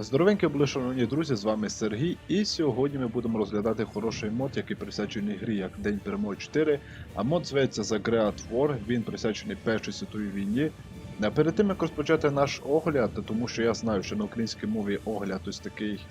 Здоровенькі були, шановні друзі, з вами Сергій, і сьогодні ми будемо розглядати хороший мод, який присвячений грі як День перемоги 4. А мод зветься The Great War, він присвячений Першій світовій війні. А перед тим як розпочати наш огляд, тому що я знаю, що на українській мові огляд ось такий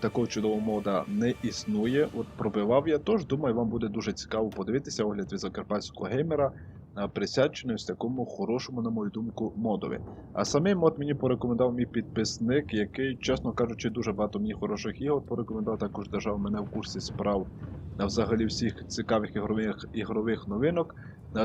такого чудового мода не існує. От пробивав я, тож думаю, вам буде дуже цікаво подивитися огляд від закарпатського геймера, а, присвячений ось такому хорошому, на мою думку, модові. А самий мод мені порекомендував мій підписник, який, чесно кажучи, дуже багато мені хороших ігор порекомендував. Також держав мене в курсі справ на взагалі всіх цікавих ігрових ігрових новинок.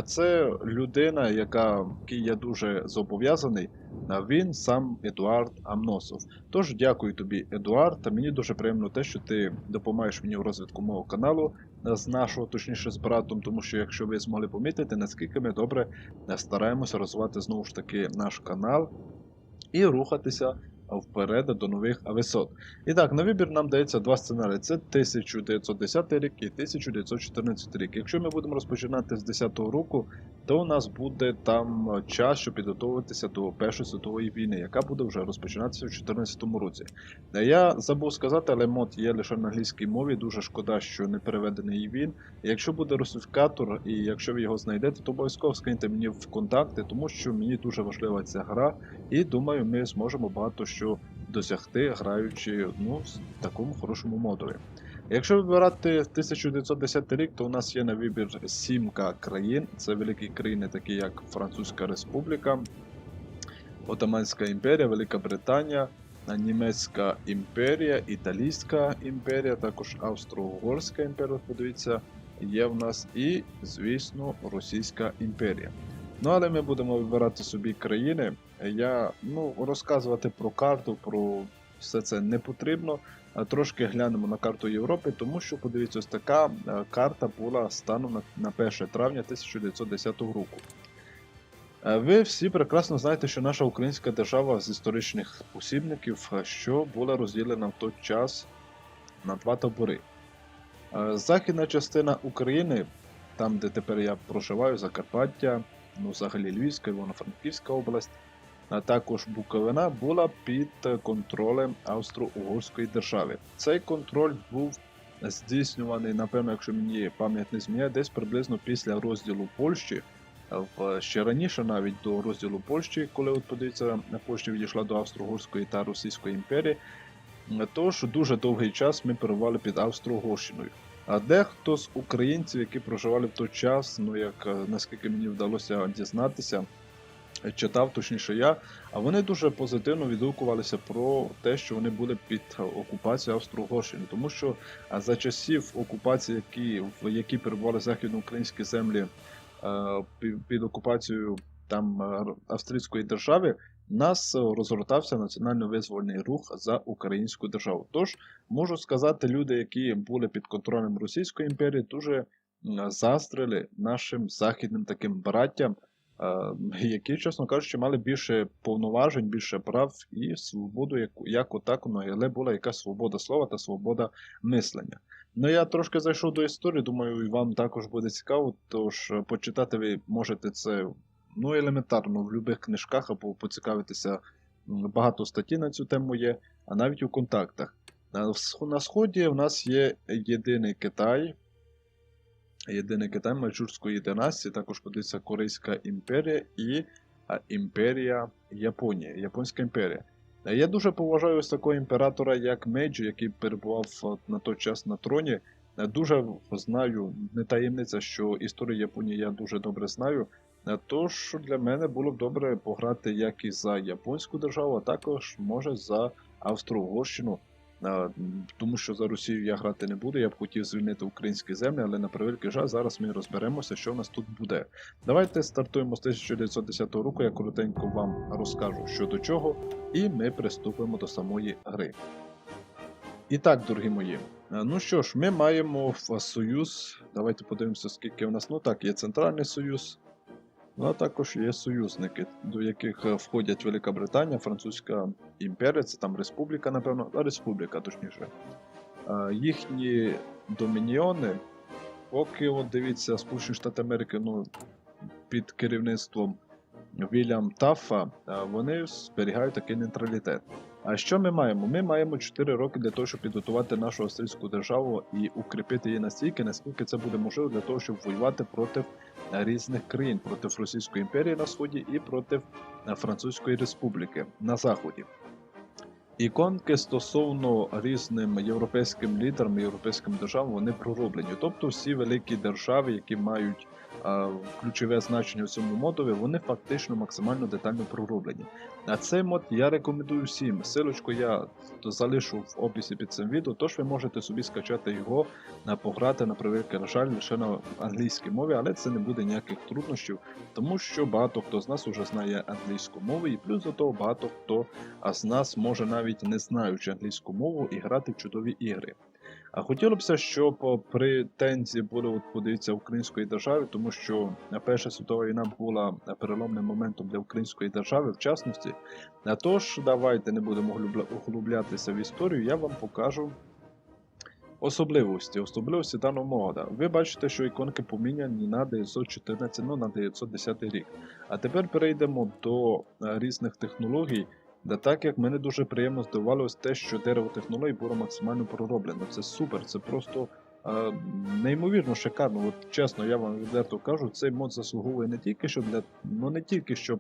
Це людина, яка я дуже зобов'язаний. Він сам Едуард Амносов. Тож дякую тобі, Едуард. Та мені дуже приємно те, що ти допомагаєш мені в розвитку мого каналу з нашого, точніше, з братом, тому що якщо ви змогли помітити, наскільки ми добре стараємося розвивати знову ж таки наш канал і рухатися вперед до нових висот. І так, на вибір нам дається два сценарії: це 1910 рік і 1914 рік. Якщо ми будемо розпочинати з 10-го року, то у нас буде там е, час, щоб підготуватися до Першої світової війни, яка буде вже розпочинатися в 2014 році. Е, Я забув сказати, але мод є лише на англійській мові. Дуже шкода, що не переведений він. Якщо буде русифікатор, і якщо ви його знайдете, то обов'язково скиньте мені в контакти, тому що мені дуже важлива ця гра, і думаю, ми зможемо багато що досягти, граючи ну, в такому хорошому модулі. Якщо вибирати 1910 рік, то у нас є на вибір сімка країн. Це великі країни, такі як Французька Республіка, Отаманська імперія, Велика Британія, Німецька імперія, Італійська імперія, також Австро-Угорська імперія, подивіться, є в нас, і, звісно, Російська імперія. Ну, але ми будемо вибирати собі країни. Я ну, розказувати про карту, про все це не потрібно. Трошки глянемо на карту Європи, тому що подивіться, ось така е, карта була станом на, на 1 травня 1910 року. Е, Ви всі прекрасно знаєте, що наша українська держава з історичних посібників, е, що була розділена в той час на два табори. Західна частина України, там де тепер я проживаю, Закарпаття, ну взагалі Львівська, Івано-Франківська область, а також Буковина була під контролем Австро-Угорської держави. Цей контроль був здійснюваний, напевно, якщо мені пам'ять не зміняє, десь приблизно після розділу Польщі. В ще раніше навіть до розділу Польщі, коли от подивіться, Польща відійшла до Австро-Угорської та Російської імперії. Тож дуже довгий час ми перебували під Австро-Угорщиною. А дехто з українців, які проживали в той час, ну як наскільки мені вдалося дізнатися, читав точніше я, а вони дуже позитивно відгукувалися про те, що вони були під окупацією Австро-Угорщини, тому що за часів окупації, які, в які перебували західноукраїнські землі е, під окупацією там е, австрійської держави, нас розгортався національно-визвольний рух за українську державу. Тож можу сказати, люди, які були під контролем Російської імперії, дуже м, заздрили нашим західним таким браттям, які, чесно кажучи, мали більше повноважень, більше прав і свободу, як, як отак, але була якась свобода слова та свобода мислення. Ну, я трошки зайшов до історії, думаю, і вам також буде цікаво, тож е, почитати ви можете це ну, елементарно в будь-яких книжках або поцікавитися. Багато статей на цю тему є, а навіть у контактах. На сході в нас є єдиний Китай, єдиний Китай Маньчжурської династії, також подивіться Корейська імперія і імперія Японія, Японська імперія. Е, Я дуже поважаю ось такого імператора, як Мейджі, який перебував е, на той час на троні. Е, Дуже знаю, не таємниця, що історію Японії я дуже добре знаю. Тож для мене було б добре пограти як і за японську державу, а також може за Австро-Угорщину. Тому що за Росію я грати не буду. Я б хотів звільнити українські землі, але на превеликий жаль, зараз ми розберемося, що в нас тут буде. Давайте стартуємо з 1910 року. Я коротенько вам розкажу, що до чого, і ми приступимо до самої гри. І так, дорогі мої. Ну що ж, ми маємо в союз. Давайте подивимося, скільки в нас. Ну так, є Центральний Союз. Ну, а також є союзники, до яких е, входять Велика Британія, Французька імперія, це там республіка, напевно, республіка, точніше. Е, Їхні домініони, поки от дивіться, Сполучені Штати Америки, ну, під керівництвом Вільям Таффа, е, вони зберігають такий нейтралітет. А що ми маємо? Ми маємо 4 роки для того, щоб підготувати нашу австрійську державу і укріпити її настільки, наскільки це буде можливо для того, щоб воювати проти різних країн, проти Російської імперії на сході і проти е, Французької республіки на заході. Іконки стосовно різним європейським лідерам, європейським державам, вони пророблені. Тобто всі великі держави, які мають ключове значення в цьому модові, вони фактично максимально детально пророблені. А цей мод я рекомендую всім. Силочку я залишу в описі під цим відео, тож ви можете собі скачати його, пограти на превеликий жаль лише на англійській мові, але це не буде ніяких труднощів, тому що багато хто з нас вже знає англійську мову, і плюс до того багато хто з нас може навіть не знаючи англійську мову і грати в чудові ігри. А хотілося б, щоб при тензі було от подивіться української держави, тому що Перша світова війна була переломним моментом для української держави, в частності. Тож, давайте не будемо углублятися в історію, я вам покажу особливості, особливості даного мода. Ви бачите, що іконки поміняні на 914, ну на 910 рік. А тепер перейдемо до е, різних технологій. Да так як мене дуже приємно здивувалося те, що дерево технологій було максимально пророблено. Це супер, це просто е, неймовірно шикарно. От чесно, я вам відверто кажу, цей мод заслуговує не тільки щоб для ну не тільки щоб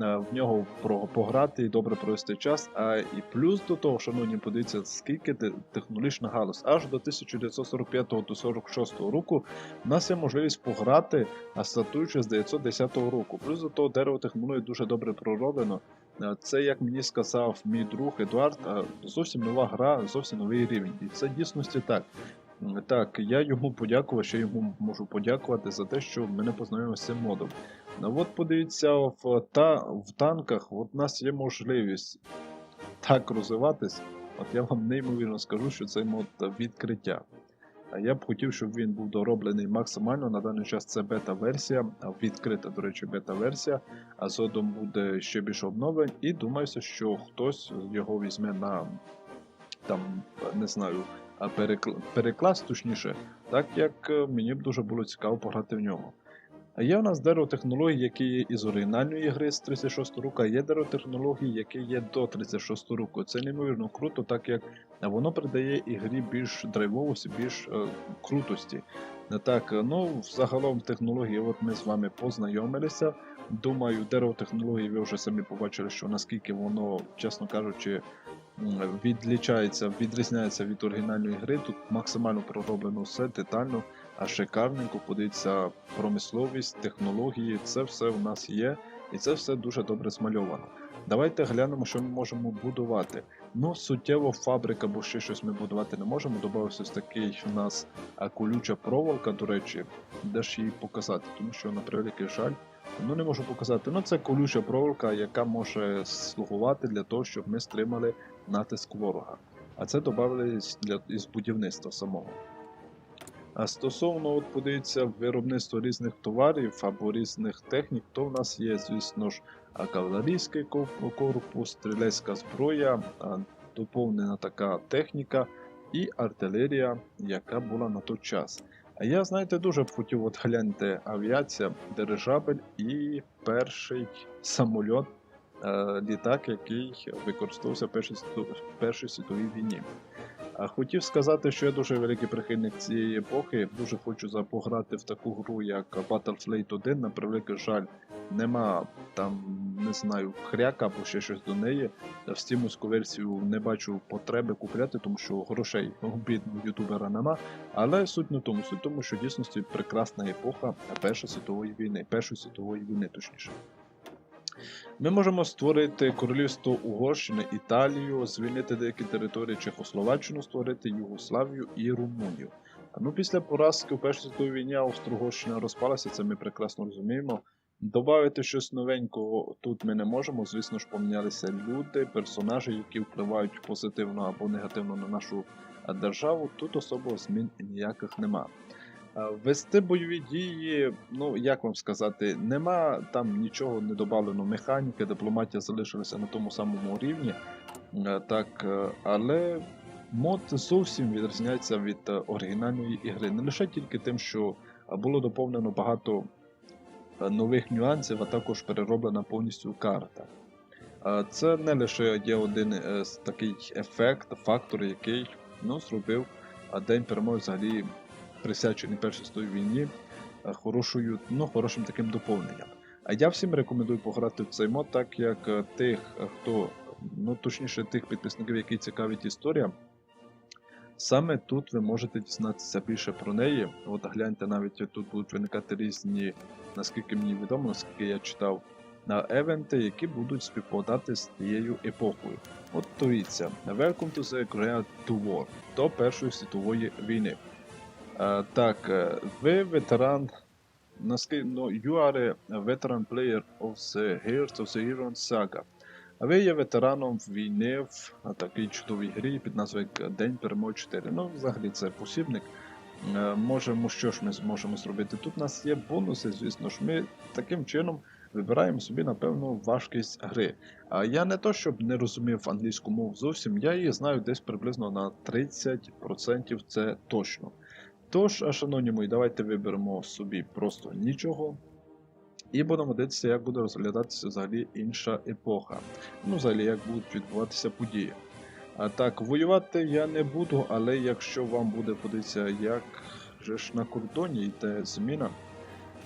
е, в нього пограти і добре провести час, а і плюс до того, шановні, подивіться, скільки технологічна галузь. Аж до 1945 до 46 року в нас є можливість пограти, а стартуючи з 910 року. Плюс до того дерево технологій дуже добре пророблено. Е, Це, як мені сказав мій друг Едуард, е, зовсім нова гра, зовсім новий рівень. І це дійсності так. Так, я йому подякував, ще йому можу подякувати за те, що мене познайомив з цим модом. Ну от подивіться, в, та, в танках от нас є можливість так розвиватись. От я вам неймовірно скажу, що цей мод відкриття. А я б хотів, щоб він був дороблений максимально. На даний час це бета-версія, відкрита, до речі, бета-версія. А згодом буде ще більше обновлень. І думаюся, що хтось його візьме на там, не знаю, перекл- переклас точніше, так як е, мені б дуже було цікаво пограти в нього. Є у нас дерево технологій, які є із оригінальної гри з 36 року, а є дерево технологій, яке є до 36 року. Це неймовірно круто, так як воно придає ігрі більш драйвовості, більш е, крутості. Так, е, ну загалом технології, от ми з вами познайомилися. Думаю, дерево технологій ви вже самі побачили, що наскільки воно, чесно кажучи, відлічається, відрізняється від оригінальної гри. Тут максимально пророблено все детально, а шикарненько. Подивіться, промисловість, технології, це все у нас є, і це все дуже добре змальовано. Давайте глянемо, що ми можемо будувати. Ну, суттєво фабрика, бо ще щось ми будувати не можемо. Добавився ось такий у нас колюча проволока, до речі, де ж її показати, тому що на превеликий жаль. Ну, не можу показати. Ну, це колюча проволока, яка може слугувати для того, щоб ми стримали натиск ворога. А це додали із будівництва самого. А стосовно, от подивіться, виробництва різних товарів або різних технік, то в нас є, звісно ж, кавалерійський корпус, стрілецька зброя, доповнена така техніка і артилерія, яка була на той час. А я, знаєте, дуже б хотів от гляньте авіація, дирижабель і перший самольот, е, літак, який використовувався в Першій світовій війні. А хотів сказати, що я дуже великий прихильник цієї епохи. Дуже хочу запограти в таку гру, як Battlefleet 1. На превеликий жаль, нема там, не знаю, хряка або ще щось до неї. В стімовську версію не бачу потреби купляти, тому що грошей у бідного ютубера нема. Але суть не в тому, суть в тому, що в дійсності прекрасна епоха Першої світової війни, Першої світової війни, точніше. Ми можемо створити королівство Угорщини, Італію, звільнити деякі території Чехословаччину, створити Югославію і Румунію. А Ну, після поразки у Першій світовій війні Австро-Угорщина розпалася, це ми прекрасно розуміємо. Добавити щось новенького тут ми не можемо. Звісно ж, помінялися люди, персонажі, які впливають позитивно або негативно на нашу державу. Тут особо змін ніяких нема. А, Вести бойові дії, ну як вам сказати, нема там нічого не добавлено. Механіки, дипломатія залишилася на тому самому рівні. Е, Так, е, але мод зовсім відрізняється від е, оригінальної ігри. Не лише тільки тим, що е, було доповнено багато е, нових нюансів, а також перероблена повністю карта. Е, Це не лише є один е, такий ефект, фактор, який ну, зробив е, День перемоги взагалі присвячений Першій світовій війні е, хорошою, ну, хорошим таким доповненням. А я всім рекомендую пограти в цей мод, так як е, тих, е, хто, ну точніше, тих підписників, які цікавить історія, саме тут ви можете дізнатися більше про неї. От гляньте, навіть тут будуть виникати різні, наскільки мені відомо, наскільки я читав на евенти, які будуть співпадати з тією епохою. От дивіться, Welcome to the Great War до Першої світової війни. Е, так, е, ви ветеран. Ну, you are a veteran player of the Heroes of the Iron Saga. А ви є ветераном війни в такій чудовій грі під назвою День перемоги 4. Ну, взагалі це посібник. Е, Можемо, що ж ми зможемо зробити? Тут у нас є бонуси, звісно ж, ми таким чином вибираємо собі, напевно, важкість гри. А я не то, щоб не розумів англійську мову зовсім, я її знаю десь приблизно на 30%, це точно. Тож, шановні мої, давайте виберемо собі просто нічого. І будемо дивитися, як буде розглядатися взагалі інша епоха. Ну, взагалі, як будуть відбуватися події. А так, воювати я не буду, але якщо вам буде подивитися, як же ж на кордоні йде зміна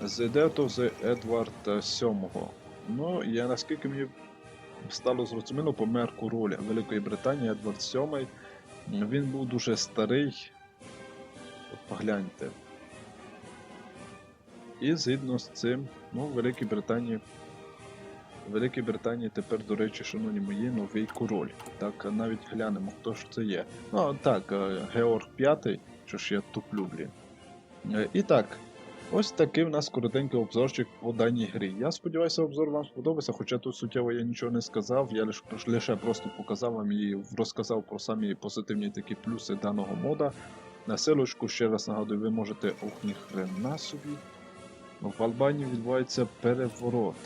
з of the Edward VII. Ну, я наскільки мені стало зрозуміло, помер король Великої Британії Едвард VII. Він був дуже старий. От погляньте. І згідно з цим, ну, в Великій Британії. В Великій Британії тепер, до речі, шановні мої, новий король. Так, навіть глянемо, хто ж це є. Ну, так, е, Георг V, що ж я туплю, блін. Е, І так, ось такий в нас коротенький обзорчик по даній грі. Я сподіваюся, обзор вам сподобався, хоча тут суттєво я нічого не сказав, я лише, лише просто показав вам і розказав про самі позитивні такі плюси даного мода. На силочку, ще раз нагадую, ви можете ох, ніхрена собі. В Албанії відбувається переворот.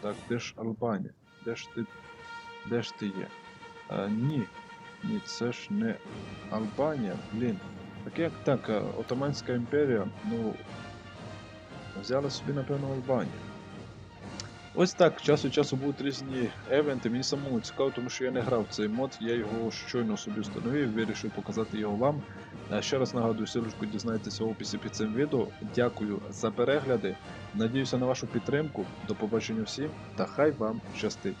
Так, де ж Албанія? Де ж ти. Де ж ти є? А, ні. Ні, це ж не Албанія, блін. Так як так, а, Отоманська імперія, ну. Взяла собі, напевно, Албанію. Ось так, час від часу будуть різні евенти. Мені самому цікаво, тому що я не грав цей мод, я його щойно собі встановив, вирішив показати його вам. Е, Ще раз нагадую, силочку дізнаєтеся в описі під цим відео. Дякую за перегляди. Надіюся на вашу підтримку. До побачення всім та хай вам щастить.